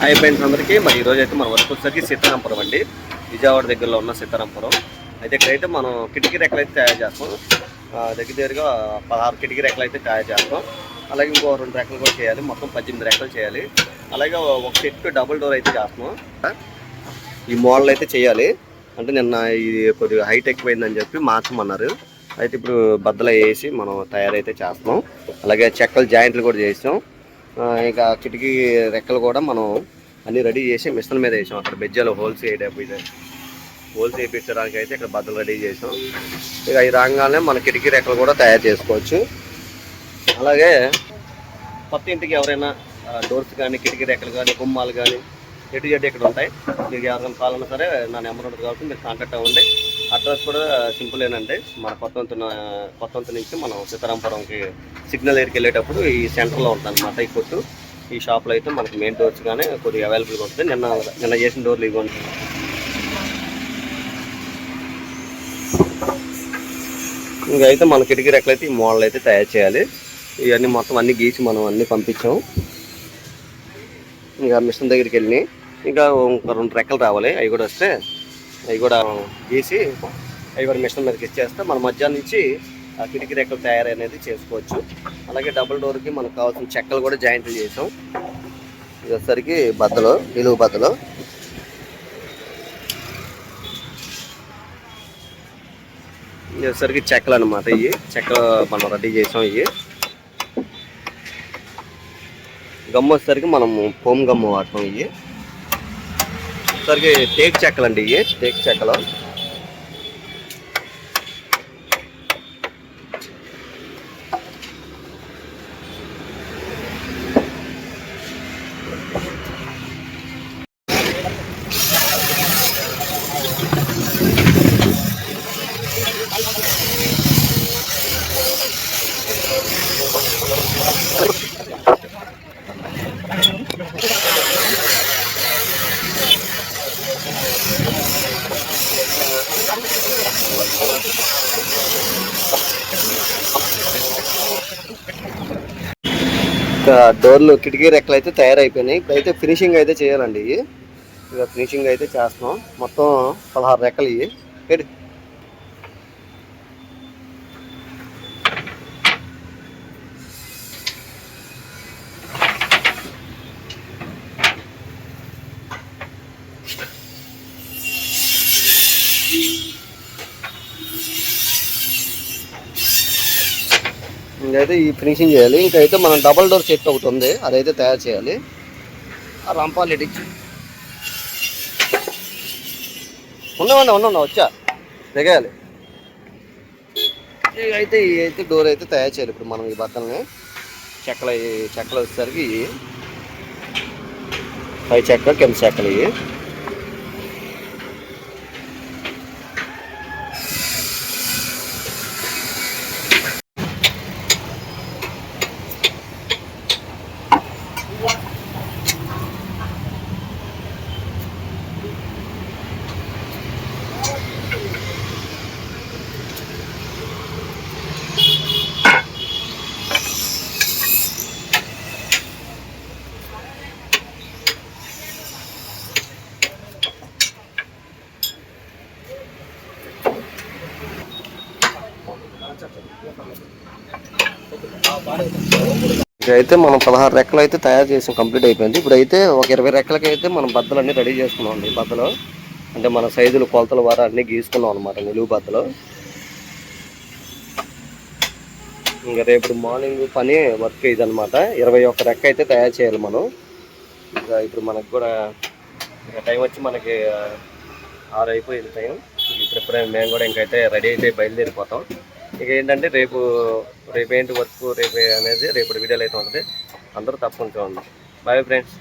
Hi friends అందరికీ. మరి ఈరోజు అయితే మన వరకు వచ్చేసరికి సీతారాంపురం అండి. విజయవాడ దగ్గరలో ఉన్న సీతారాంపురం. అయితే ఇక్కడైతే మనం కిటికీ రెక్కలు అయితే తయారు చేస్తాం. దగ్గర దగ్గరగా పదహారు కిటికీ రెక్కలు అయితే తయారు చేస్తాం. అలాగే ఇంకో రెండు రెక్కలు కూడా చేయాలి. మొత్తం పద్దెనిమిది రెక్కలు చేయాలి. అలాగే ఒక సెట్ డబుల్ డోర్ అయితే చేస్తాం. ఈ మోడల్ అయితే చేయాలి. అంటే నిన్న ఇది కొద్దిగా హైట్ ఎక్కువైందని చెప్పి మార్చమన్నారు. అయితే ఇప్పుడు బద్దలు వేసి మనం తయారైతే చేస్తున్నాం అలాగే చెక్కలు జాయింట్లు కూడా చేసాం ఇక కిటికీ రెక్కలు కూడా మనం అన్ని రెడీ చేసి మిషన్ మీద వేసాం. అక్కడ బెజ్జాలు హోల్స్ వేయడం హోల్స్ వేయించడానికి అయితే ఇక్కడ బద్దలు రెడీ చేసాం. ఇక ఈ రాగానే మన కిటికీ రెక్కలు కూడా తయారు చేసుకోవచ్చు. అలాగే కొత్త ఇంటికి ఎవరైనా డోర్స్ కానీ కిటికీ రెక్కలు కానీ గుమ్మాలు కానీ ఎటు జడ్డు ఇక్కడ ఉంటాయి మీకు ఎవరికైనా కావాలన్నా సరే నా నెంబర్ ఉంటుంది కాబట్టి మీరు కాంటాక్ట్ అవ్వండి. అడ్రస్ కూడా సింపుల్ ఏనండి మన కొత్త వంతున కొత్త వంతు నుంచి మనం సీతారాంపురంకి సిగ్నల్ ఏరికి వెళ్ళేటప్పుడు ఈ సెంటర్లో ఉంటుంది అనమాట ఈ కొట్టు. ఈ షాప్లో అయితే మనకి మెయిన్ డోర్స్ కానీ కొద్దిగా అవైలబుల్గా ఉంటుంది. నిన్న నిన్న చేసిన డోర్లు ఇవ్వండి. ఇంకా అయితే మన కిటికీ రెక్కలు అయితే ఈ మోడల్ అయితే తయారు చేయాలి. ఇవన్నీ మొత్తం అన్ని గీసి మనం అన్నీ పంపించాము. ఇంకా మిషన్ దగ్గరికి వెళ్ళి ఇంకా రెండు రెక్కలు రావాలి. అవి కూడా వస్తే అవి కూడా గీసి అవి కూడా మిషన్ మీదకి ఇచ్చేస్తే మన మధ్యాహ్నం నుంచి ఆ కిటికీ రెక్కలు తయారు అనేది చేసుకోవచ్చు. అలాగే డబుల్ డోర్కి మనకు కావాల్సిన చెక్కలు కూడా జాయింట్లు చేసాం. ఇది వచ్చేసరికి బద్దలు నిలువు బద్దలు. ఇది వచ్చేసరికి చెక్కలు అనమాట ఇవి. చెక్కలు మనం రెడీ చేసాం ఇవి. గమ్ము వచ్చేసరికి మనం పోమ్ గమ్ము వాడతాం ఇవి. సరిగ్గా టేక్ చెక్కలండి ఇవి. టేక్ చెక్కలు. డోర్లు కిటికీ రెక్కలు అయితే తయారైపోయినాయి. ఇప్పుడైతే ఫినిషింగ్ అయితే చేయాలండి ఇవి. ఇక ఫినిషింగ్ అయితే చేస్తున్నాం. మొత్తం పదహారు రెక్కలు ఇవి. ఇదైతే ఈ ఫినిషింగ్ చేయాలి. ఇంకైతే మనం డబల్ డోర్ సెట్ ఒకటి ఉంది. అదైతే తయారు చేయాలి. ఆ రంపాలు ఇడిచి ఉన్నామండి ఉన్నా వచ్చా. దిగేయాలి అయితే ఈ అయితే డోర్ అయితే తయారు చేయాలి. ఇప్పుడు మనం ఈ బట్టల్ని చెక్కలు చెక్కలు వచ్చేసరికి ఇవి. పై చెక్క కింద చెక్కలు ఇవి. అయితే మనం పదహారు రెక్కలు అయితే తయారు చేసాం కంప్లీట్ అయిపోయింది. ఇప్పుడు అయితే ఒక ఇరవై రెక్కలకి అయితే మనం బద్దలు అన్ని రెడీ చేసుకున్నాం అండి. బద్దలు అంటే మన సైజులు కొలతల వారు అన్ని గీసుకున్నాం అనమాట నిలువు బద్దలు. ఇంకా రేపు మార్నింగ్ పని వర్క్ ఇదనమాట ఇరవై ఒక్క రెక్క అయితే తయారు చేయాలి మనం. ఇంకా ఇప్పుడు మనకు కూడా ఇంకా టైం వచ్చి మనకి ఆరు అయిపోయింది టైం. ఇప్పుడు ఎప్పుడైనా మేము కూడా ఇంకైతే రెడీ అయితే బయలుదేరిపోతాం. ఇక ఏంటంటే రేపు రేపు ఏంటి వర్క్ రేపు అనేది రేపు వీడియోలు అయితే ఉంటుంది. అందరూ తప్పకుండా చూడండి. Bye friends